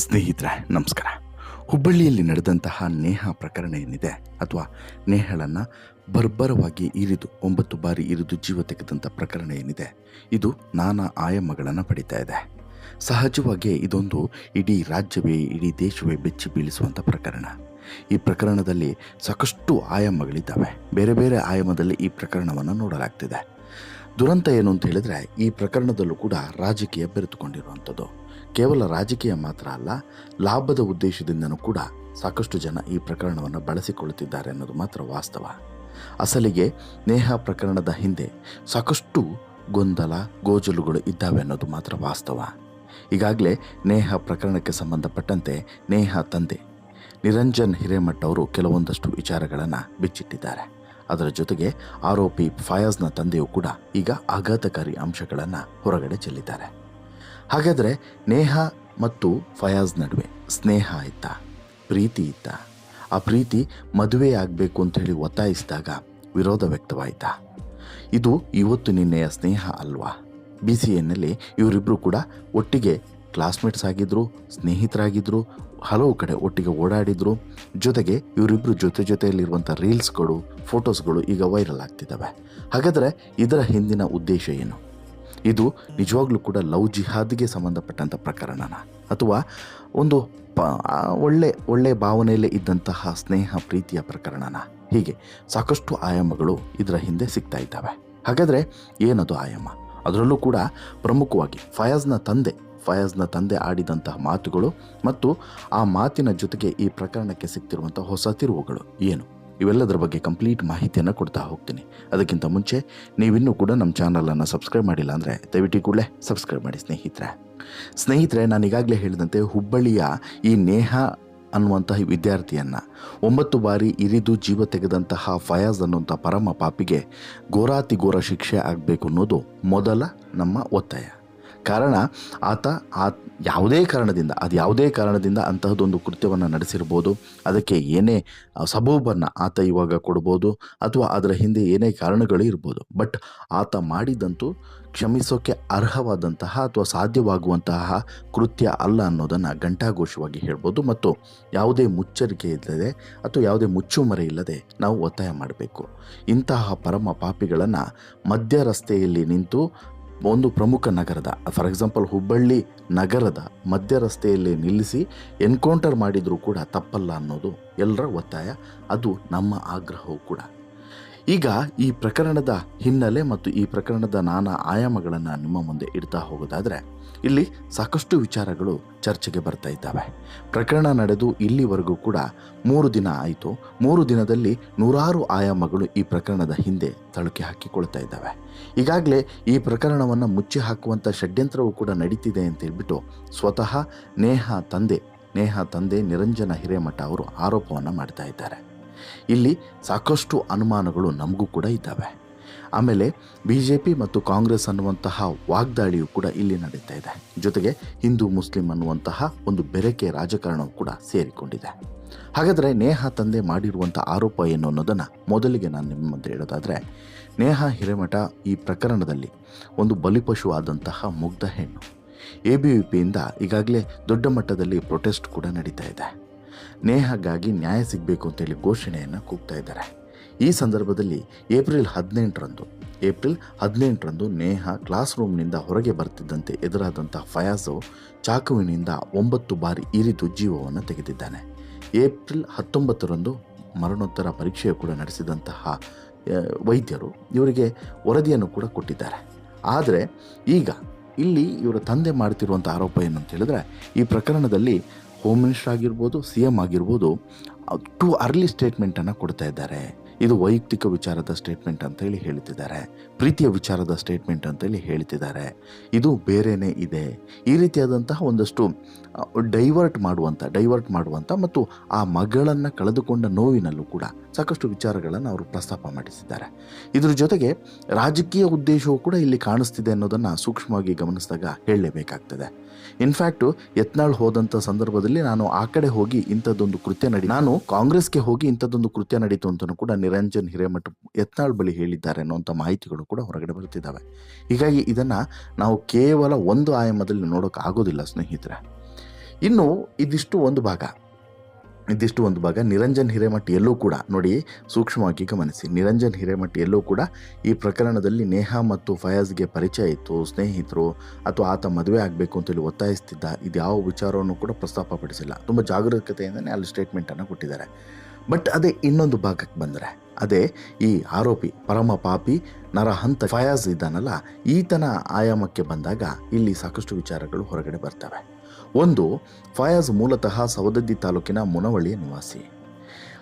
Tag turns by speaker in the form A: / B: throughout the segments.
A: ಸ್ನೇಹಿತರೆ, ನಮಸ್ಕಾರ. ಹುಬ್ಬಳ್ಳಿಯಲ್ಲಿ ನಡೆದಂತಹ ನೇಹ ಪ್ರಕರಣ ಏನಿದೆ ಅಥವಾ ನೇಹಳನ್ನು ಬರ್ಬರವಾಗಿ ಇರಿದು ಒಂಬತ್ತು ಬಾರಿ ಇರಿದು ಜೀವ ತೆಗೆದಂಥ ಪ್ರಕರಣ ಏನಿದೆ, ಇದು ನಾನಾ ಆಯಾಮಗಳನ್ನು ಪಡಿತಾ ಇದೆ. ಸಹಜವಾಗಿ ಇದೊಂದು ಇಡೀ ರಾಜ್ಯವೇ, ಇಡೀ ದೇಶವೇ ಬೆಚ್ಚಿ ಬೀಳಿಸುವಂಥ ಪ್ರಕರಣ. ಈ ಪ್ರಕರಣದಲ್ಲಿ ಸಾಕಷ್ಟು ಆಯಾಮಗಳಿದ್ದಾವೆ. ಬೇರೆ ಬೇರೆ ಆಯಾಮದಲ್ಲಿ ಈ ಪ್ರಕರಣವನ್ನು ನೋಡಲಾಗ್ತಿದೆ. ದುರಂತ ಏನು ಅಂತ ಹೇಳಿದ್ರೆ, ಈ ಪ್ರಕರಣದಲ್ಲೂ ಕೂಡ ರಾಜಕೀಯ ಬೆರೆತುಕೊಂಡಿರುವಂಥದ್ದು. ಕೇವಲ ರಾಜಕೀಯ ಮಾತ್ರ ಅಲ್ಲ, ಲಾಭದ ಉದ್ದೇಶದಿಂದನೂ ಕೂಡ ಸಾಕಷ್ಟು ಜನ ಈ ಪ್ರಕರಣವನ್ನು ಬಳಸಿಕೊಳ್ಳುತ್ತಿದ್ದಾರೆ ಅನ್ನೋದು ಮಾತ್ರ ವಾಸ್ತವ. ಅಸಲಿಗೆ ನೇಹ ಪ್ರಕರಣದ ಹಿಂದೆ ಸಾಕಷ್ಟು ಗೊಂದಲ, ಗೋಜಲುಗಳು ಇದ್ದಾವೆ ಅನ್ನೋದು ಮಾತ್ರ ವಾಸ್ತವ. ಈಗಾಗಲೇ ನೇಹ ಪ್ರಕರಣಕ್ಕೆ ಸಂಬಂಧಪಟ್ಟಂತೆ ನೇಹ ತಂದೆ ನಿರಂಜನ್ ಹಿರೇಮಠ್ ಅವರು ಕೆಲವೊಂದಷ್ಟು ವಿಚಾರಗಳನ್ನು ಬಿಚ್ಚಿಟ್ಟಿದ್ದಾರೆ. ಅದರ ಜೊತೆಗೆ ಆರೋಪಿ ಫಯಾಜ್ನ ತಂದೆಯೂ ಕೂಡ ಈಗ ಆಘಾತಕಾರಿ ಅಂಶಗಳನ್ನು ಹೊರಗಡೆ ಚೆಲ್ಲಿದ್ದಾರೆ. ಹಾಗಾದರೆ ನೇಹ ಮತ್ತು ಫಯಾಜ್ ನಡುವೆ ಸ್ನೇಹ ಇತ್ತ, ಪ್ರೀತಿ ಇತ್ತ. ಆ ಪ್ರೀತಿ ಮದುವೆ ಆಗಬೇಕು ಅಂತ ಹೇಳಿ ಒತ್ತಾಯಿಸಿದಾಗ ವಿರೋಧ ವ್ಯಕ್ತವಾಯಿತಾ. ಇದು ಇವತ್ತು ನಿನ್ನೆಯ ಸ್ನೇಹ ಅಲ್ವಾ? ಬಿ ಸಿ ಎನ್ನಲ್ಲಿ ಇವರಿಬ್ಬರು ಕೂಡ ಒಟ್ಟಿಗೆ ಕ್ಲಾಸ್ಮೇಟ್ಸ್ ಆಗಿದ್ದರು ಸ್ನೇಹಿತರಾಗಿದ್ದರು ಹಲವು ಕಡೆ ಒಟ್ಟಿಗೆ ಓಡಾಡಿದ್ರು. ಜೊತೆಗೆ ಇವರಿಬ್ಬರು ಜೊತೆ ಜೊತೆಯಲ್ಲಿರುವಂಥ ರೀಲ್ಸ್ಗಳು ಫೋಟೋಸ್ಗಳು ಈಗ ವೈರಲ್ ಆಗ್ತಿದ್ದಾವೆ. ಹಾಗಾದರೆ ಇದರ ಹಿಂದಿನ ಉದ್ದೇಶ ಏನು? ಇದು ನಿಜವಾಗ್ಲೂ ಕೂಡ ಲವ್ ಜಿಹಾದ್ಗೆ ಸಂಬಂಧಪಟ್ಟಂಥ ಪ್ರಕರಣನ. ಅಥವಾ ಒಂದು ಪ ಒಳ್ಳೆ ಒಳ್ಳೆ ಭಾವನೆಯಲ್ಲೇ ಇದ್ದಂತಹ ಸ್ನೇಹ ಪ್ರೀತಿಯ ಪ್ರಕರಣನ. ಹೀಗೆ ಸಾಕಷ್ಟು ಆಯಾಮಗಳು ಇದರ ಹಿಂದೆ ಸಿಗ್ತಾ ಇದ್ದಾವೆ. ಹಾಗಾದರೆ ಏನದು ಆಯಾಮ? ಅದರಲ್ಲೂ ಕೂಡ ಪ್ರಮುಖವಾಗಿ ಫಯಾಜ್ನ ತಂದೆ ಫಯಾಜ್ನ ತಂದೆ ಆಡಿದಂತಹ ಮಾತುಗಳು ಮತ್ತು ಆ ಮಾತಿನ ಜೊತೆಗೆ ಈ ಪ್ರಕರಣಕ್ಕೆ ಸಿಗ್ತಿರುವಂಥ ಹೊಸ ತಿರುವುಗಳು ಏನು? ಇವೆಲ್ಲದರ ಬಗ್ಗೆ ಕಂಪ್ಲೀಟ್ ಮಾಹಿತಿಯನ್ನು ಕೊಡ್ತಾ ಹೋಗ್ತೀನಿ. ಅದಕ್ಕಿಂತ ಮುಂಚೆ, ನೀವಿನ್ನೂ ಕೂಡ ನಮ್ಮ ಚಾನಲನ್ನು ಸಬ್ಸ್ಕ್ರೈಬ್ ಮಾಡಿಲ್ಲ ಅಂದರೆ ದಯವಿಟ್ಟು ಕೂಡಲೇ ಸಬ್ಸ್ಕ್ರೈಬ್ ಮಾಡಿ ಸ್ನೇಹಿತರೆ. ಸ್ನೇಹಿತರೆ, ನಾನು ಈಗಾಗಲೇ ಹೇಳಿದಂತೆ ಹುಬ್ಬಳ್ಳಿಯ ಈ ನೇಹ ಅನ್ನುವಂತಹ ವಿದ್ಯಾರ್ಥಿಯನ್ನು ಒಂಬತ್ತು ಬಾರಿ ಇರಿದು ಜೀವ ತೆಗೆದಂತಹ ಫಯಾಜ್ ಅನ್ನುವಂಥ ಪರಮ ಪಾಪಿಗೆ ಘೋರಾತಿ ಘೋರ ಶಿಕ್ಷೆ ಆಗಬೇಕು ಅನ್ನೋದು ಮೊದಲ ನಮ್ಮ ಒತ್ತಾಯ. ಕಾರಣ ಆತ ಆ ಯಾವುದೇ ಕಾರಣದಿಂದ, ಅದು ಯಾವುದೇ ಕಾರಣದಿಂದ ಅಂತಹದ್ದೊಂದು ಕೃತ್ಯವನ್ನು ನಡೆಸಿರ್ಬೋದು, ಅದಕ್ಕೆ ಏನೇ ಸಬೂಬನ್ನು ಆತ ಇವಾಗ ಕೊಡ್ಬೋದು, ಅಥವಾ ಅದರ ಹಿಂದೆ ಏನೇ ಕಾರಣಗಳು ಇರ್ಬೋದು. ಬಟ್ ಆತ ಮಾಡಿದಂತೂ ಕ್ಷಮಿಸೋಕ್ಕೆ ಅರ್ಹವಾದಂತಹ ಅಥವಾ ಸಾಧ್ಯವಾಗುವಂತಹ ಕೃತ್ಯ ಅಲ್ಲ ಅನ್ನೋದನ್ನು ಘಂಟಾಘೋಷವಾಗಿ ಹೇಳ್ಬೋದು. ಮತ್ತು ಯಾವುದೇ ಮುಚ್ಚರಿಕೆ ಇಲ್ಲದೆ ಅಥವಾ ಯಾವುದೇ ಮುಚ್ಚುಮರೆ ಇಲ್ಲದೆ ನಾವು ಒತ್ತಾಯ ಮಾಡಬೇಕು. ಇಂತಹ ಪರಮ ಪಾಪಿಗಳನ್ನು ಮಧ್ಯ ರಸ್ತೆಯಲ್ಲಿ ನಿಂತು ಒಂದು ಪ್ರಮುಖ ನಗರದ ಫಾರ್ ಎಕ್ಸಾಂಪಲ್ ಹುಬ್ಬಳ್ಳಿ ನಗರದ ಮಧ್ಯ ರಸ್ತೆಯಲ್ಲಿ ನಿಲ್ಲಿಸಿ ಎನ್ಕೌಂಟರ್ ಮಾಡಿದರೂ ಕೂಡ ತಪ್ಪಲ್ಲ ಅನ್ನೋದು ಎಲ್ಲರ ಒತ್ತಾಯ, ಅದು ನಮ್ಮ ಆಗ್ರಹವೂ ಕೂಡ. ಈಗ ಈ ಪ್ರಕರಣದ ಹಿನ್ನೆಲೆ ಮತ್ತು ಈ ಪ್ರಕರಣದ ನಾನಾ ಆಯಾಮಗಳನ್ನು ನಿಮ್ಮ ಮುಂದೆ ಇಡ್ತಾ ಹೋಗೋದಾದರೆ ಇಲ್ಲಿ ಸಾಕಷ್ಟು ವಿಚಾರಗಳು ಚರ್ಚೆಗೆ ಬರ್ತಾ ಇದ್ದಾವೆ. ಪ್ರಕರಣ ನಡೆದು ಇಲ್ಲಿವರೆಗೂ ಕೂಡ ಮೂರು ದಿನ ಆಯಿತು. ಮೂರು ದಿನದಲ್ಲಿ ನೂರಾರು ಆಯಾಮಗಳು ಈ ಪ್ರಕರಣದ ಹಿಂದೆ ತಳುಕಿ ಹಾಕಿಕೊಳ್ತಾ ಇದ್ದಾವೆ. ಈಗಾಗಲೇ ಈ ಪ್ರಕರಣವನ್ನು ಮುಚ್ಚಿ ಹಾಕುವಂಥ ಷಡ್ಯಂತ್ರವೂ ಕೂಡ ನಡೀತಿದೆ ಅಂತ ಹೇಳ್ಬಿಟ್ಟು ಸ್ವತಃ ನೇಹ ತಂದೆ ನೇಹ ತಂದೆ ನಿರಂಜನ ಹಿರೇಮಠ ಅವರು ಆರೋಪವನ್ನು ಮಾಡ್ತಾ ಇದ್ದಾರೆ. ಇಲ್ಲಿ ಸಾಕಷ್ಟು ಅನುಮಾನಗಳು ನಮಗೂ ಕೂಡ ಇದ್ದಾವೆ. ಆಮೇಲೆ ಬಿ ಜೆ ಪಿ ಮತ್ತು ಕಾಂಗ್ರೆಸ್ ಅನ್ನುವಂತಹ ವಾಗ್ದಾಳಿಯು ಕೂಡ ಇಲ್ಲಿ ನಡೀತಾ ಇದೆ. ಜೊತೆಗೆ ಹಿಂದೂ ಮುಸ್ಲಿಂ ಅನ್ನುವಂತಹ ಒಂದು ಬೆರಕೆ ರಾಜಕಾರಣವು ಕೂಡ ಸೇರಿಕೊಂಡಿದೆ. ಹಾಗಾದರೆ ನೇಹ ತಂದೆ ಮಾಡಿರುವಂಥ ಆರೋಪ ಏನು ಅನ್ನೋದನ್ನು ಮೊದಲಿಗೆ ನಾನು ನಿಮ್ಮ ಮುಂದೆ ಹೇಳೋದಾದರೆ, ನೇಹ ಹಿರೇಮಠ ಈ ಪ್ರಕರಣದಲ್ಲಿ ಒಂದು ಬಲಿಪಶು ಆದಂತಹ ಮುಗ್ಧ ಹೆಣ್ಣು. ಎ ಬಿ ವಿ ಪಿಯಿಂದ ಈಗಾಗಲೇ ದೊಡ್ಡ ಮಟ್ಟದಲ್ಲಿ ಪ್ರೊಟೆಸ್ಟ್ ಕೂಡ ನಡೀತಾ ಇದೆ. ನೇಹಗಾಗಿ ನ್ಯಾಯ ಸಿಗಬೇಕು ಅಂತೇಳಿ ಘೋಷಣೆಯನ್ನು ಕೂಗ್ತಾ ಇದ್ದಾರೆ. ಈ ಸಂದರ್ಭದಲ್ಲಿ ಏಪ್ರಿಲ್ ಹದಿನೆಂಟರಂದು ಏಪ್ರಿಲ್ ಹದಿನೆಂಟರಂದು ನೇಹ ಕ್ಲಾಸ್ ರೂಮ್ನಿಂದ ಹೊರಗೆ ಬರ್ತಿದ್ದಂತೆ ಎದುರಾದಂಥ ಫಯಾಜು ಚಾಕುವಿನಿಂದ ಒಂಬತ್ತು ಬಾರಿ ಇರಿದು ಜೀವವನ್ನು ತೆಗೆದಿದ್ದಾನೆ. ಏಪ್ರಿಲ್ ಹತ್ತೊಂಬತ್ತರಂದು ಮರಣೋತ್ತರ ಪರೀಕ್ಷೆಯು ಕೂಡ ನಡೆಸಿದಂತಹ ವೈದ್ಯರು ಇವರಿಗೆ ವರದಿಯನ್ನು ಕೂಡ ಕೊಟ್ಟಿದ್ದಾರೆ. ಆದರೆ ಈಗ ಇಲ್ಲಿ ಇವರ ತಂದೆ ಮಾಡ್ತಿರುವಂಥ ಆರೋಪ ಏನು ಅಂತ ಹೇಳಿದ್ರೆ, ಈ ಪ್ರಕರಣದಲ್ಲಿ ಹೋಮ್ ಮಿನಿಸ್ಟರ್ ಆಗಿರ್ಬೋದು, ಸಿ ಎಂ ಆಗಿರ್ಬೋದು ಟು ಅರ್ಲಿ ಸ್ಟೇಟ್ಮೆಂಟನ್ನು ಕೊಡ್ತಾ ಇದ್ದಾರೆ. ಇದು ವೈಯಕ್ತಿಕ ವಿಚಾರದ ಸ್ಟೇಟ್ಮೆಂಟ್ ಅಂತೇಳಿ ಹೇಳ್ತಿದ್ದಾರೆ. ಪ್ರೀತಿಯ ವಿಚಾರದ ಸ್ಟೇಟ್ಮೆಂಟ್ ಅಂತೇಳಿ ಹೇಳ್ತಿದ್ದಾರೆ. ಇದು ಬೇರೆಯೇ ಇದೆ. ಈ ರೀತಿಯಾದಂತಹ ಒಂದಷ್ಟು ಡೈವರ್ಟ್ ಮಾಡುವಂಥ ಡೈವರ್ಟ್ ಮಾಡುವಂಥ ಮತ್ತು ಆ ಮಗಳನ್ನು ಕಳೆದುಕೊಂಡ ನೋವಿನಲ್ಲೂ ಕೂಡ ಸಾಕಷ್ಟು ವಿಚಾರಗಳನ್ನು ಅವರು ಪ್ರಸ್ತಾಪ ಮಾಡಿಸಿದ್ದಾರೆ. ಇದರ ಜೊತೆಗೆ ರಾಜಕೀಯ ಉದ್ದೇಶವೂ ಕೂಡ ಇಲ್ಲಿ ಕಾಣಿಸ್ತಿದೆ ಅನ್ನೋದನ್ನು ಸೂಕ್ಷ್ಮವಾಗಿ ಗಮನಿಸಿದಾಗ ಹೇಳಲೇಬೇಕಾಗ್ತದೆ. ಇನ್ಫ್ಯಾಕ್ಟು ಯತ್ನಾಳ್ ಹೋದಂಥ ಸಂದರ್ಭದಲ್ಲಿ ನಾನು ಆ ಕಡೆ ಹೋಗಿ ಇಂಥದ್ದೊಂದು ಕೃತ್ಯ ನಡಿ, ನಾನು ಕಾಂಗ್ರೆಸ್ಗೆ ಹೋಗಿ ಇಂಥದ್ದೊಂದು ಕೃತ್ಯ ನಡೀತು ಅಂತಲೂ ಕೂಡ ನಿರಂಜನ್ ಹಿರೇಮಠ ಯತ್ನಾಳ್ ಬಳಿ ಹೇಳಿದ್ದಾರೆ ಅನ್ನುವಂಥ ಮಾಹಿತಿಗಳು ಕೂಡ ಹೊರಗಡೆ ಬರ್ತಿದ್ದಾವೆ. ಹೀಗಾಗಿ ಇದನ್ನು ನಾವು ಕೇವಲ ಒಂದು ಆಯಾಮದಲ್ಲಿ ನೋಡೋಕ್ಕಾಗೋದಿಲ್ಲ ಸ್ನೇಹಿತರೆ. ಇನ್ನು ಇದಿಷ್ಟು ಒಂದು ಭಾಗ. ಇದಿಷ್ಟು ಒಂದು ಭಾಗ. ನಿರಂಜನ್ ಹಿರೇಮಠ್ ಎಲ್ಲೂ ಕೂಡ ನೋಡಿ ಸೂಕ್ಷ್ಮವಾಗಿ ಗಮನಿಸಿ. ನಿರಂಜನ್ ಹಿರೇಮಠ್ ಎಲ್ಲೂ ಕೂಡ ಈ ಪ್ರಕರಣದಲ್ಲಿ ನೇಹಾ ಮತ್ತು ಫಯಾಜ್ಗೆ ಪರಿಚಯ ಇತ್ತು, ಸ್ನೇಹಿತರು ಅಥವಾ ಆತ ಮದುವೆ ಆಗಬೇಕು ಅಂತೇಳಿ ಒತ್ತಾಯಿಸ್ತಿದ್ದ. ಇದು ಯಾವ ವಿಚಾರವನ್ನು ಕೂಡ ಪ್ರಸ್ತಾಪಪಡಿಸಿಲ್ಲ ತುಂಬ ಜಾಗರೂಕತೆಯಿಂದನೇ ಅಲ್ಲಿ ಸ್ಟೇಟ್ಮೆಂಟನ್ನು ಕೊಟ್ಟಿದ್ದಾರೆ. ಬಟ್ ಅದೇ ಇನ್ನೊಂದು ಭಾಗಕ್ಕೆ ಬಂದರೆ, ಅದೇ ಈ ಆರೋಪಿ ಪರಮ ಪಾಪಿ ನರಹಂತ ಫಯಾಜ್ ಇದ್ದಾನಲ್ಲ, ಈತನ ಆಯಾಮಕ್ಕೆ ಬಂದಾಗ ಇಲ್ಲಿ ಸಾಕಷ್ಟು ವಿಚಾರಗಳು ಹೊರಗಡೆ ಬರ್ತವೆ. ಒಂದು, ಫಯಾಜ್ ಮೂಲತಃ ಸವದತ್ತಿ ತಾಲೂಕಿನ ಮುನವಳ್ಳಿಯ ನಿವಾಸಿ.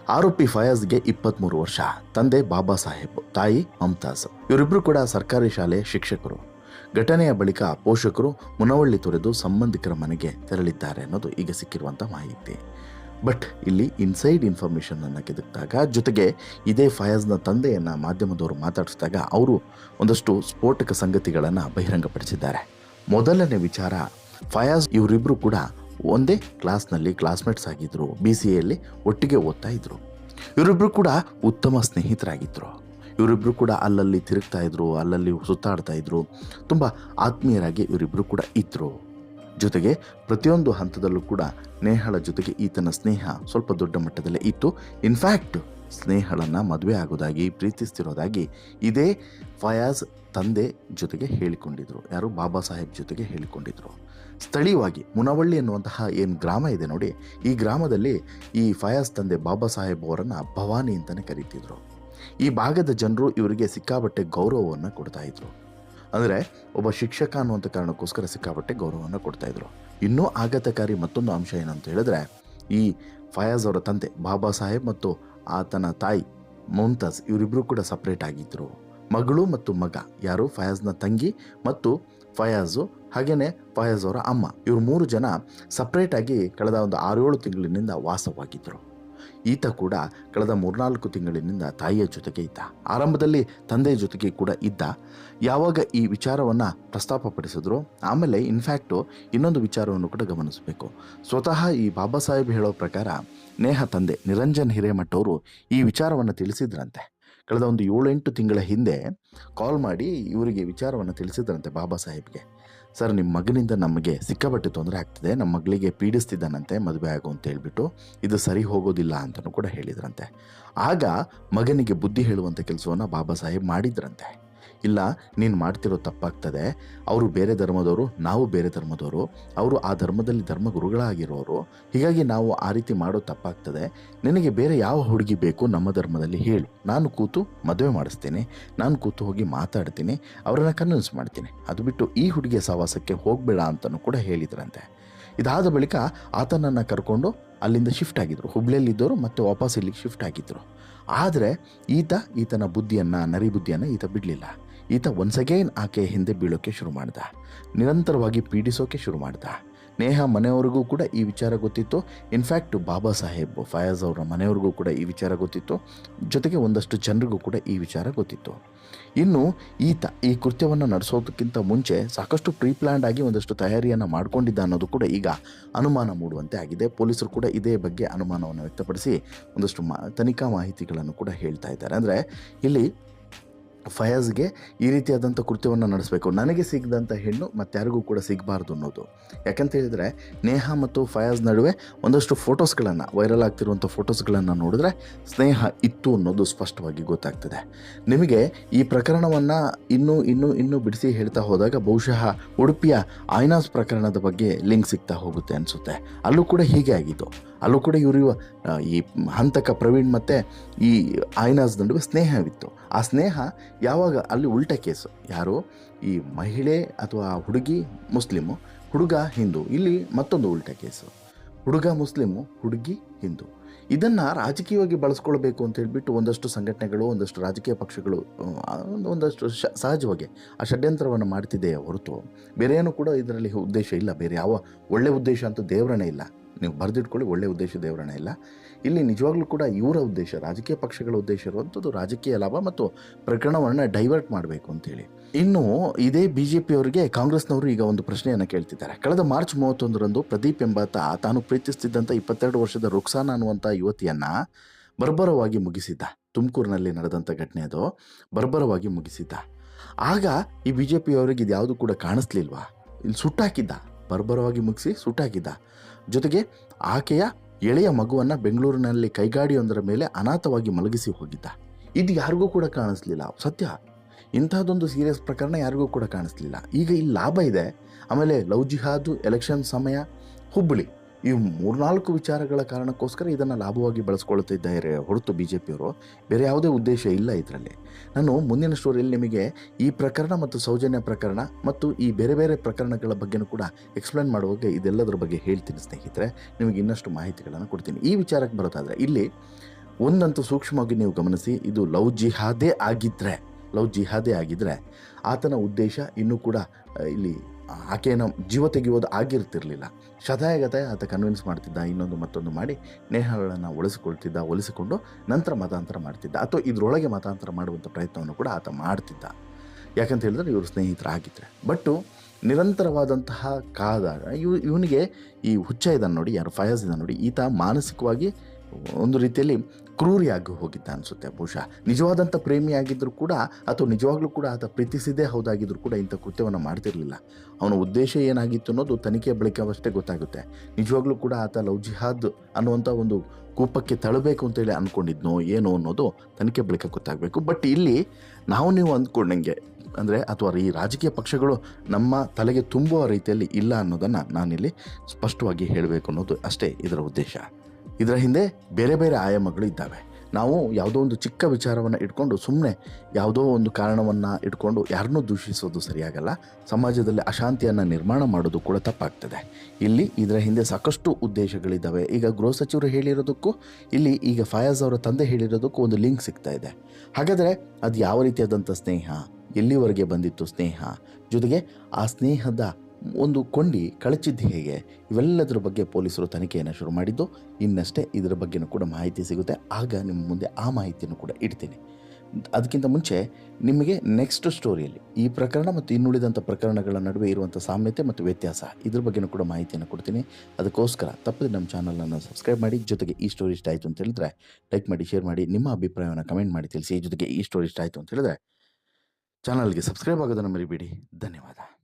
A: ಆರೋಪಿ ಫಯಾಜ್ಗೆ ಇಪ್ಪತ್ತ್ಮೂರು ವರ್ಷ, ತಂದೆ ಬಾಬಾ ಸಾಹೇಬ್, ತಾಯಿ ಮಮ್ತಾಜ್. ಇವರಿಬ್ಬರು ಕೂಡ ಸರ್ಕಾರಿ ಶಾಲೆಯ ಶಿಕ್ಷಕರು. ಘಟನೆಯ ಬಳಿಕ ಪೋಷಕರು ಮುನವಳ್ಳಿ ತೊರೆದು ಸಂಬಂಧಿಕರ ಮನೆಗೆ ತೆರಳಿದ್ದಾರೆ ಅನ್ನೋದು ಈಗ ಸಿಕ್ಕಿರುವಂಥ ಮಾಹಿತಿ. ಬಟ್ ಇಲ್ಲಿ ಇನ್ಸೈಡ್ ಇನ್ಫಾರ್ಮೇಷನ್ ಅನ್ನು ಕೆದಕ್ದಾಗ ಜೊತೆಗೆ ಇದೇ ಫಯಾಜ್ನ ತಂದೆಯನ್ನು ಮಾಧ್ಯಮದವರು ಮಾತಾಡಿಸಿದಾಗ ಅವರು ಒಂದಷ್ಟು ಸ್ಫೋಟಕ ಸಂಗತಿಗಳನ್ನು ಬಹಿರಂಗಪಡಿಸಿದ್ದಾರೆ. ಮೊದಲನೇ ವಿಚಾರ ಫಯಾಜ್ ಇವರಿಬ್ಬರು ಕೂಡ ಒಂದೇ ಕ್ಲಾಸ್ನಲ್ಲಿ ಕ್ಲಾಸ್ಮೇಟ್ಸ್ ಆಗಿದ್ದರು ಬಿ ಸಿ ಎಲ್ಲಿ ಒಟ್ಟಿಗೆ ಓದ್ತಾ ಇದ್ರು. ಇವರಿಬ್ಬರು ಕೂಡ ಉತ್ತಮ ಸ್ನೇಹಿತರಾಗಿದ್ದರು ಇವರಿಬ್ಬರು ಕೂಡ ಅಲ್ಲಲ್ಲಿ ತಿರುಗ್ತಾ ಇದ್ರು, ಅಲ್ಲಲ್ಲಿ ಸುತ್ತಾಡ್ತಾ ಇದ್ರು. ತುಂಬ ಆತ್ಮೀಯರಾಗಿ ಇವರಿಬ್ಬರು ಕೂಡ ಇದ್ದರು ಜೊತೆಗೆ ಪ್ರತಿಯೊಂದು ಹಂತದಲ್ಲೂ ಕೂಡ ನೇಹಳ ಜೊತೆಗೆ ಈತನ ಸ್ನೇಹ ಸ್ವಲ್ಪ ದೊಡ್ಡ ಮಟ್ಟದಲ್ಲೇ ಇತ್ತು. ಇನ್ಫ್ಯಾಕ್ಟ್ ಸ್ನೇಹಳನ್ನು ಮದುವೆ ಆಗೋದಾಗಿ, ಪ್ರೀತಿಸ್ತಿರೋದಾಗಿ ಇದೇ ಫಯಾಜ್ ತಂದೆ ಜೊತೆಗೆ ಹೇಳಿಕೊಂಡಿದ್ರು. ಯಾರು? ಬಾಬಾ ಸಾಹೇಬ್ ಜೊತೆಗೆ ಹೇಳಿಕೊಂಡಿದ್ರು. ಸ್ಥಳೀಯವಾಗಿ ಮುನವಳ್ಳಿ ಎನ್ನುವಂತಹ ಏನು ಗ್ರಾಮ ಇದೆ ನೋಡಿ, ಈ ಗ್ರಾಮದಲ್ಲಿ ಈ ಫಯಾಜ್ ತಂದೆ ಬಾಬಾ ಸಾಹೇಬ್ ಅವರನ್ನು ಭವಾನಿ ಅಂತಲೇ ಕರೀತಿದ್ರು. ಈ ಭಾಗದ ಜನರು ಇವರಿಗೆ ಸಿಕ್ಕಾಪಟ್ಟೆ ಗೌರವವನ್ನು ಕೊಡ್ತಾ ಇದ್ರು. ಅಂದರೆ ಒಬ್ಬ ಶಿಕ್ಷಕ ಅನ್ನುವಂಥ ಕಾರಣಕ್ಕೋಸ್ಕರ ಸಿಕ್ಕಾಪಟ್ಟೆ ಗೌರವವನ್ನು ಕೊಡ್ತಾ ಇದ್ರು. ಇನ್ನೂ ಆಘಾತಕಾರಿ ಮತ್ತೊಂದು ಅಂಶ ಏನಂತ ಹೇಳಿದ್ರೆ, ಈ ಫಯಾಜ್ ಅವರ ತಂದೆ ಬಾಬಾ ಸಾಹೇಬ್ ಮತ್ತು ಆತನ ತಾಯಿ, ಮುಮ್ತಾಜ್ ಇವರಿಬ್ಬರು ಕೂಡ ಸಪ್ರೇಟ್ ಆಗಿದ್ದರು ಮಗಳು ಮತ್ತು ಮಗ, ಯಾರು? ಫಯಾಜ್ನ ತಂಗಿ ಮತ್ತು ಫಯಾಜು ಹಾಗೆಯೇ ಫಯಾಜ್ ಅವರ ಅಮ್ಮ. ಇವರು ಮೂರು ಜನ ಸಪ್ರೇಟಾಗಿ ಕಳೆದ ಒಂದು ಆರೇಳು ತಿಂಗಳಿನಿಂದ ವಾಸವಾಗಿದ್ದರು ಈತ ಕೂಡ ಕಳೆದ ಮೂರ್ನಾಲ್ಕು ತಿಂಗಳಿನಿಂದ ತಾಯಿಯ ಜೊತೆಗೆ ಇದ್ದ. ಆರಂಭದಲ್ಲಿ ತಂದೆಯ ಜೊತೆಗೆ ಕೂಡ ಇದ್ದ. ಯಾವಾಗ ಈ ವಿಚಾರವನ್ನು ಪ್ರಸ್ತಾಪಪಡಿಸಿದ್ರು, ಆಮೇಲೆ ಇನ್ಫ್ಯಾಕ್ಟು ಇನ್ನೊಂದು ವಿಚಾರವನ್ನು ಕೂಡ ಗಮನಿಸಬೇಕು. ಸ್ವತಃ ಈ ಬಾಬಾ ಸಾಹೇಬ್ ಹೇಳೋ ಪ್ರಕಾರ ನೇಹ ತಂದೆ ನಿರಂಜನ್ ಹಿರೇಮಠ್ ಅವರು ಈ ವಿಚಾರವನ್ನು ತಿಳಿಸಿದ್ರಂತೆ. ಕಳೆದ ಒಂದು ಏಳೆಂಟು ತಿಂಗಳ ಹಿಂದೆ ಕಾಲ್ ಮಾಡಿ ಇವರಿಗೆ ವಿಚಾರವನ್ನು ತಿಳಿಸಿದ್ರಂತೆ ಬಾಬಾ ಸಾಹೇಬ್ಗೆ. ಸರ್ ನಿಮ್ಮ ಮಗನಿಂದ ನಮಗೆ ಸಿಕ್ಕಾಬಟ್ಟೆ ತೊಂದರೆ ಆಗ್ತಿದೆ. ನಮ್ಮ ಮಗಳಿಗೆ ಪೀಡಿಸ್ತಿದ್ದಾನಂತೆ, ಮದುವೆ ಆಗು ಅಂತ ಹೇಳ್ಬಿಟ್ಟು ಇದು ಸರಿ ಹೋಗೋದಿಲ್ಲ ಅಂತಲೂ ಕೂಡ ಹೇಳಿದ್ರಂತೆ. ಆಗ ಮಗನಿಗೆ ಬುದ್ಧಿ ಹೇಳುವಂಥ ಕೆಲಸವನ್ನು ಬಾಬಾ ಸಾಹೇಬ್ ಮಾಡಿದ್ರಂತೆ. ಇಲ್ಲ, ನೀನು ಮಾಡ್ತಿರೋ ತಪ್ಪಾಗ್ತದೆ. ಅವರು ಬೇರೆ ಧರ್ಮದವರು, ನಾವು ಬೇರೆ ಧರ್ಮದವರು. ಅವರು ಆ ಧರ್ಮದಲ್ಲಿ ಧರ್ಮಗುರುಗಳಾಗಿರೋರು. ಹೀಗಾಗಿ ನಾವು ಆ ರೀತಿ ಮಾಡೋ ತಪ್ಪಾಗ್ತದೆ. ನಿನಗೆ ಬೇರೆ ಯಾವ ಹುಡುಗಿ ಬೇಕು ನಮ್ಮ ಧರ್ಮದಲ್ಲಿ ಹೇಳು. ನಾನು ಕೂತು ಮದುವೆ ಮಾಡಿಸ್ತೀನಿ. ನಾನು ಕೂತು ಹೋಗಿ ಮಾತಾಡ್ತೀನಿ. ಅವರನ್ನು ಕನ್ವಿನ್ಸ್ ಮಾಡ್ತೀನಿ. ಅದು ಬಿಟ್ಟು ಈ ಹುಡುಗಿಯ ಸಹವಾಸಕ್ಕೆ ಹೋಗಬೇಡ ಅಂತಲೂ ಕೂಡ ಹೇಳಿದ್ರಂತೆ. ಇದಾದ ಬಳಿಕ ಆತನನ್ನು ಕರ್ಕೊಂಡು ಅಲ್ಲಿಂದ ಶಿಫ್ಟ್ ಆಗಿದ್ದರು ಹುಬ್ಳಿಯಲ್ಲಿದ್ದವರು ಮತ್ತೆ ವಾಪಸ್ ಇಲ್ಲಿಗೆ ಶಿಫ್ಟ್ ಆಗಿದ್ದರು ಆದರೆ ಈತ ಈತನ ಬುದ್ಧಿಯನ್ನು, ನರಿ ಬುದ್ಧಿಯನ್ನು ಈತ ಬಿಡಲಿಲ್ಲ. ಈತ ಒನ್ಸ್ ಅಗೇನ್ ಆಕೆ ಹಿಂದೆ ಬೀಳೋಕ್ಕೆ ಶುರು ಮಾಡ್ದ. ನಿರಂತರವಾಗಿ ಪೀಡಿಸೋಕೆ ಶುರು ಮಾಡ್ದ. ನೇಹ ಮನೆಯವರಿಗೂ ಕೂಡ ಈ ವಿಚಾರ ಗೊತ್ತಿತ್ತು. ಇನ್ಫ್ಯಾಕ್ಟ್ ಬಾಬಾ ಸಾಹೇಬ್ ಫಯಾಜ್ ಅವರ ಮನೆಯವ್ರಿಗೂ ಕೂಡ ಈ ವಿಚಾರ ಗೊತ್ತಿತ್ತು. ಜೊತೆಗೆ ಒಂದಷ್ಟು ಜನರಿಗೂ ಕೂಡ ಈ ವಿಚಾರ ಗೊತ್ತಿತ್ತು. ಇನ್ನು ಈತ ಈ ಕೃತ್ಯವನ್ನು ನಡೆಸೋದಕ್ಕಿಂತ ಮುಂಚೆ ಸಾಕಷ್ಟು ಪ್ರೀ ಪ್ಲ್ಯಾಂಡ್ ಆಗಿ ಒಂದಷ್ಟು ತಯಾರಿಯನ್ನು ಮಾಡಿಕೊಂಡಿದ್ದ ಅನ್ನೋದು ಕೂಡ ಈಗ ಅನುಮಾನ ಮೂಡುವಂತೆ ಆಗಿದೆ. ಪೊಲೀಸರು ಕೂಡ ಇದೇ ಬಗ್ಗೆ ಅನುಮಾನವನ್ನು ವ್ಯಕ್ತಪಡಿಸಿ ಒಂದಷ್ಟು ಮಾ, ತನಿಖಾ ಮಾಹಿತಿಗಳನ್ನು ಕೂಡ ಹೇಳ್ತಾ ಇದ್ದಾರೆ. ಅಂದರೆ ಇಲ್ಲಿ ಫಯಾಜ್ಗೆ ಈ ರೀತಿಯಾದಂಥ ಕೃತ್ಯವನ್ನು ನಡೆಸಬೇಕು. ನನಗೆ ಸಿಗದಂಥ ಹೆಣ್ಣು ಮತ್ತಾರಿಗೂ ಕೂಡ ಸಿಗಬಾರ್ದು ಅನ್ನೋದು. ಯಾಕಂತ ಹೇಳಿದರೆ, ನೇಹ ಮತ್ತು ಫಯಾಜ್ ನಡುವೆ ಒಂದಷ್ಟು ಫೋಟೋಸ್ಗಳನ್ನು, ವೈರಲ್ ಆಗ್ತಿರುವಂಥ ಫೋಟೋಸ್ಗಳನ್ನು ನೋಡಿದ್ರೆ ಸ್ನೇಹ ಇತ್ತು ಅನ್ನೋದು ಸ್ಪಷ್ಟವಾಗಿ ಗೊತ್ತಾಗ್ತದೆ. ನಿಮಗೆ ಈ ಪ್ರಕರಣವನ್ನು ಇನ್ನೂ ಇನ್ನೂ ಇನ್ನೂ ಬಿಡಿಸಿ ಹೇಳ್ತಾ ಹೋದಾಗ ಬಹುಶಃ ಉಡುಪಿಯ ಐನಾಸ್ ಪ್ರಕರಣದ ಬಗ್ಗೆ ಲಿಂಕ್ ಸಿಗ್ತಾ ಹೋಗುತ್ತೆ ಅನಿಸುತ್ತೆ. ಅಲ್ಲೂ ಕೂಡ ಹೀಗೆ ಆಗಿತ್ತು ಅಲ್ಲೂ ಕೂಡ ಇವರು ಈ ಹಂತಕ ಪ್ರವೀಣ್ ಮತ್ತು ಈ ಆಯ್ನಾಸ್ ನಡುವೆ ಸ್ನೇಹವಿತ್ತು. ಆ ಸ್ನೇಹ ಯಾವಾಗ ಅಲ್ಲಿ ಉಲ್ಟ ಕೇಸು. ಯಾರು? ಈ ಮಹಿಳೆ ಅಥವಾ ಹುಡುಗಿ ಮುಸ್ಲಿಮು, ಹುಡುಗ ಹಿಂದೂ. ಇಲ್ಲಿ ಮತ್ತೊಂದು ಉಲ್ಟ ಕೇಸು. ಹುಡುಗ ಮುಸ್ಲಿಮು, ಹುಡುಗಿ ಹಿಂದೂ. ಇದನ್ನು ರಾಜಕೀಯವಾಗಿ ಬಳಸ್ಕೊಳ್ಬೇಕು ಅಂತ ಹೇಳಿಬಿಟ್ಟು ಒಂದಷ್ಟು ಸಂಘಟನೆಗಳು, ಒಂದಷ್ಟು ರಾಜಕೀಯ ಪಕ್ಷಗಳು ಒಂದಷ್ಟು ಶ, ಸಹಜವಾಗಿ ಆ ಷಡ್ಯಂತ್ರವನ್ನು ಮಾಡ್ತಿದೆಯೇ ಹೊರತು. ಬೇರೆ ಏನೂ ಕೂಡ ಇದರಲ್ಲಿ ಉದ್ದೇಶ ಇಲ್ಲ. ಬೇರೆ ಯಾವ ಒಳ್ಳೆಯ ಉದ್ದೇಶ ಅಂತೂ ದೇವರನೇ ಇಲ್ಲ. ನೀವು ಬರೆದಿಟ್ಕೊಳ್ಳಿ ಒಳ್ಳೆಯ ಉದ್ದೇಶ ದೇವರಣ ಇಲ್ಲ. ಇಲ್ಲಿ ನಿಜವಾಗ್ಲೂ ಕೂಡ ಇವರ ಉದ್ದೇಶ, ರಾಜಕೀಯ ಪಕ್ಷಗಳ ಉದ್ದೇಶ ಇರುವಂಥದ್ದು ರಾಜಕೀಯ ಲಾಭ ಮತ್ತು ಪ್ರಕರಣವನ್ನು ಡೈವರ್ಟ್ ಮಾಡಬೇಕು ಅಂತೇಳಿ. ಇನ್ನು ಇದೇ ಬಿ ಜೆ ಪಿಯವರಿಗೆ ಕಾಂಗ್ರೆಸ್ನವರು ಈಗ ಒಂದು ಪ್ರಶ್ನೆಯನ್ನು ಕೇಳ್ತಿದ್ದಾರೆ. ಕಳೆದ ಮಾರ್ಚ್ ಮೂವತ್ತೊಂದರಂದು ಪ್ರದೀಪ್ ಎಂಬಾತ ತಾನು ಪ್ರೀತಿಸ್ತಿದ್ದಂಥ ಇಪ್ಪತ್ತೆರಡು ವರ್ಷದ ರುಕ್ಸಾನ ಅನ್ನುವಂಥ ಯುವತಿಯನ್ನು ಬರ್ಬರವಾಗಿ ಮುಗಿಸಿದ್ದ. ತುಮಕೂರಿನಲ್ಲಿ ನಡೆದಂಥ ಘಟನೆ ಅದು. ಬರ್ಬರವಾಗಿ ಮುಗಿಸಿದ್ದ. ಆಗ ಈ ಬಿ ಜೆ ಪಿಯವರಿಗೆ ಇದು ಯಾವುದು ಕೂಡ ಕಾಣಿಸ್ಲಿಲ್ವಾ? ಇಲ್ಲಿ ಸುಟ್ಟಾಕಿದ್ದ. ಬರ್ಬರವಾಗಿ ಮುಗಿಸಿ ಸುಟ್ಟಾಕಿದ್ದ. ಜೊತೆಗೆ ಆಕೆಯ ಎಳೆಯ ಮಗುವನ್ನು ಬೆಂಗಳೂರಿನಲ್ಲಿ ಕೈಗಾಡಿಯೊಂದರ ಮೇಲೆ ಅನಾಥವಾಗಿ ಮಲಗಿಸಿ ಹೋಗಿದ್ದ. ಇದು ಯಾರಿಗೂ ಕೂಡ ಕಾಣಿಸ್ಲಿಲ್ಲ. ಸತ್ಯ. ಇಂತಹದೊಂದು ಸೀರಿಯಸ್ ಪ್ರಕರಣ ಯಾರಿಗೂ ಕೂಡ ಕಾಣಿಸ್ಲಿಲ್ಲ. ಈಗ ಇಲ್ಲಿ ಲಾಭ ಇದೆ. ಆಮೇಲೆ ಲವ್ ಜಿಹಾದು ಎಲೆಕ್ಷನ್ ಸಮಯ, ಹುಬ್ಬಳ್ಳಿ. ಈ ಮೂರ್ನಾಲ್ಕು ವಿಚಾರಗಳ ಕಾರಣಕ್ಕೋಸ್ಕರ ಇದನ್ನು ಲಾಭವಾಗಿ ಬಳಸ್ಕೊಳ್ತಿದ್ದಾರೆ ಹೊರತು ಬಿ ಜೆ ಪಿಯವರು ಬೇರೆ ಯಾವುದೇ ಉದ್ದೇಶ ಇಲ್ಲ ಇದರಲ್ಲಿ. ನಾನು ಮುಂದಿನ ಸ್ಟೋರಿಯಲ್ಲಿ ನಿಮಗೆ ಈ ಪ್ರಕರಣ ಮತ್ತು ಸೌಜನ್ಯ ಪ್ರಕರಣ ಮತ್ತು ಈ ಬೇರೆ ಬೇರೆ ಪ್ರಕರಣಗಳ ಬಗ್ಗೆನೂ ಕೂಡ ಎಕ್ಸ್ಪ್ಲೇನ್ ಮಾಡುವಾಗ ಇದೆಲ್ಲದರ ಬಗ್ಗೆ ಹೇಳ್ತೀನಿ ಸ್ನೇಹಿತರೆ. ನಿಮಗೆ ಇನ್ನಷ್ಟು ಮಾಹಿತಿಗಳನ್ನು ಕೊಡ್ತೀನಿ. ಈ ವಿಚಾರಕ್ಕೆ ಬರೋದಾದರೆ, ಇಲ್ಲಿ ಒಂದಂತೂ ಸೂಕ್ಷ್ಮವಾಗಿ ನೀವು ಗಮನಿಸಿ, ಇದು ಲವ್ ಜಿಹಾದೇ ಆಗಿದ್ದರೆ ಲವ್ ಜಿಹಾದೇ ಆಗಿದ್ದರೆ ಆತನ ಉದ್ದೇಶ ಇನ್ನೂ ಕೂಡ ಇಲ್ಲಿ ಆಕೆಯನ್ನು ಜೀವ ತೆಗೆಯೋದು ಆಗಿರ್ತಿರ್ಲಿಲ್ಲ. ಶತಾಯಗತಾಯ ಆತ ಕನ್ವಿನ್ಸ್ ಮಾಡ್ತಿದ್ದ, ಇನ್ನೊಂದು ಮತ್ತೊಂದು ಮಾಡಿ ನೇಹಗಳನ್ನು ಉಳಿಸಿಕೊಳ್ತಿದ್ದ ಒಲಿಸಿಕೊಂಡು ನಂತರ ಮತಾಂತರ ಮಾಡ್ತಿದ್ದ. ಅಥವಾ ಇದರೊಳಗೆ ಮತಾಂತರ ಮಾಡುವಂಥ ಪ್ರಯತ್ನವನ್ನು ಕೂಡ ಆತ ಮಾಡ್ತಿದ್ದ. ಯಾಕಂತ ಹೇಳಿದ್ರೆ ಇವರು ಸ್ನೇಹಿತರಾಗಿದ್ದರೆ ಬಟ್ಟು ನಿರಂತರವಾದಂತಹ ಕಾದಾಗ ಇವ್, ಇವನಿಗೆ ಈ ಹುಚ್ಚ ಇದನ್ನು ನೋಡಿ, ಯಾರು ಫಯಾಜ್ ಇದನ್ನು ನೋಡಿ, ಈತ ಮಾನಸಿಕವಾಗಿ ಒಂದು ರೀತಿಯಲ್ಲಿ ಕ್ರೂರಿಯಾಗಿ ಹೋಗಿದ್ದ ಅನಿಸುತ್ತೆ. ಬಹುಶಃ ನಿಜವಾದಂಥ ಪ್ರೇಮಿಯಾಗಿದ್ದರೂ ಕೂಡ ಅಥವಾ ನಿಜವಾಗ್ಲೂ ಕೂಡ ಆತ ಪ್ರೀತಿಸಿದೇ ಹೌದಾಗಿದ್ದರೂ ಕೂಡ ಇಂಥ ಕೃತ್ಯವನ್ನು ಮಾಡ್ತಿರಲಿಲ್ಲ. ಅವನ ಉದ್ದೇಶ ಏನಾಗಿತ್ತು ಅನ್ನೋದು ತನಿಖೆಯ ಬಳಿಕವಷ್ಟೇ ಗೊತ್ತಾಗುತ್ತೆ. ನಿಜವಾಗ್ಲೂ ಕೂಡ ಆತ ಲವ್ ಜಿಹಾದ್ ಅನ್ನುವಂಥ ಒಂದು ಕೂಪಕ್ಕೆ ತಳ್ಳಬೇಕು ಅಂತೇಳಿ ಅಂದ್ಕೊಂಡಿದ್ನೋ ಏನೋ ಅನ್ನೋದು ತನಿಖೆ ಬಳಿಕ ಗೊತ್ತಾಗಬೇಕು. ಬಟ್ ಇಲ್ಲಿ ನಾವು ನೀವು ಅಂದ್ಕೊಂಡಂಗೆ ಅಂದರೆ ಅಥವಾ ಈ ರಾಜಕೀಯ ಪಕ್ಷಗಳು ನಮ್ಮ ತಲೆಗೆ ತುಂಬುವ ರೀತಿಯಲ್ಲಿ ಇಲ್ಲ ಅನ್ನೋದನ್ನು ನಾನಿಲ್ಲಿ ಸ್ಪಷ್ಟವಾಗಿ ಹೇಳಬೇಕು ಅನ್ನೋದು ಅಷ್ಟೇ ಇದರ ಉದ್ದೇಶ. ಇದರ ಹಿಂದೆ ಬೇರೆ ಬೇರೆ ಆಯಾಮಗಳು ಇದ್ದಾವೆ. ನಾವು ಯಾವುದೋ ಒಂದು ಚಿಕ್ಕ ವಿಚಾರವನ್ನು ಇಟ್ಕೊಂಡು ಸುಮ್ಮನೆ ಯಾವುದೋ ಒಂದು ಕಾರಣವನ್ನು ಇಟ್ಕೊಂಡು ಯಾರನ್ನೂ ದೂಷಿಸೋದು ಸರಿಯಾಗಲ್ಲ. ಸಮಾಜದಲ್ಲಿ ಅಶಾಂತಿಯನ್ನು ನಿರ್ಮಾಣ ಮಾಡೋದು ಕೂಡ ತಪ್ಪಾಗ್ತದೆ. ಇಲ್ಲಿ ಇದರ ಹಿಂದೆ ಸಾಕಷ್ಟು ಉದ್ದೇಶಗಳಿದ್ದಾವೆ. ಈಗ ಗೃಹ ಸಚಿವರು ಹೇಳಿರೋದಕ್ಕೂ, ಇಲ್ಲಿ ಈಗ ಫಯಾಜ್ ಅವರ ತಂದೆ ಹೇಳಿರೋದಕ್ಕೂ ಒಂದು ಲಿಂಕ್ ಸಿಗ್ತಾ ಇದೆ. ಹಾಗಾದರೆ ಅದು ಯಾವ ರೀತಿಯಾದಂಥ ಸ್ನೇಹ? ಎಲ್ಲಿವರೆಗೆ ಬಂದಿತ್ತು ಸ್ನೇಹ? ಜೊತೆಗೆ ಆ ಸ್ನೇಹದ ಒಂದು ಕೊಂಡಿ ಕಳಚಿದ್ದು ಹೇಗೆ? ಇವೆಲ್ಲದರ ಬಗ್ಗೆ ಪೊಲೀಸರು ತನಿಖೆಯನ್ನು ಶುರು ಮಾಡಿದ್ದು. ಇನ್ನಷ್ಟೇ ಇದರ ಬಗ್ಗೆನೂ ಕೂಡ ಮಾಹಿತಿ ಸಿಗುತ್ತೆ. ಆಗ ನಿಮ್ಮ ಮುಂದೆ ಆ ಮಾಹಿತಿಯನ್ನು ಕೂಡ ಇಡ್ತೀನಿ. ಅದಕ್ಕಿಂತ ಮುಂಚೆ ನಿಮಗೆ ನೆಕ್ಸ್ಟ್ ಸ್ಟೋರಿಯಲ್ಲಿ ಈ ಪ್ರಕರಣ ಮತ್ತು ಇನ್ನುಳಿದಂಥ ಪ್ರಕರಣಗಳ ನಡುವೆ ಇರುವಂಥ ಸಾಮ್ಯತೆ ಮತ್ತು ವ್ಯತ್ಯಾಸ, ಇದ್ರ ಬಗ್ಗೆನೂ ಕೂಡ ಮಾಹಿತಿಯನ್ನು ಕೊಡ್ತೀನಿ. ಅದಕ್ಕೋಸ್ಕರ ತಪ್ಪದೆ ನಮ್ಮ ಚಾನಲನ್ನು ಸಬ್ಸ್ಕ್ರೈಬ್ ಮಾಡಿ, ಜೊತೆಗೆ ಈ ಸ್ಟೋರಿ ಇಷ್ಟ ಆಯಿತು ಅಂತ ಹೇಳಿದ್ರೆ ಲೈಕ್ ಮಾಡಿ ಶೇರ್ ಮಾಡಿ, ನಿಮ್ಮ ಅಭಿಪ್ರಾಯವನ್ನು ಕಮೆಂಟ್ ಮಾಡಿ ತಿಳಿಸಿ. ಜೊತೆಗೆ ಈ ಸ್ಟೋರಿ ಇಷ್ಟ ಆಯಿತು ಅಂತ ಹೇಳಿದ್ರೆ ಚಾನಲ್ಗೆ ಸಬ್ಸ್ಕ್ರೈಬ್ ಆಗೋದನ್ನು ಮರಿಬೇಡಿ. ಧನ್ಯವಾದ.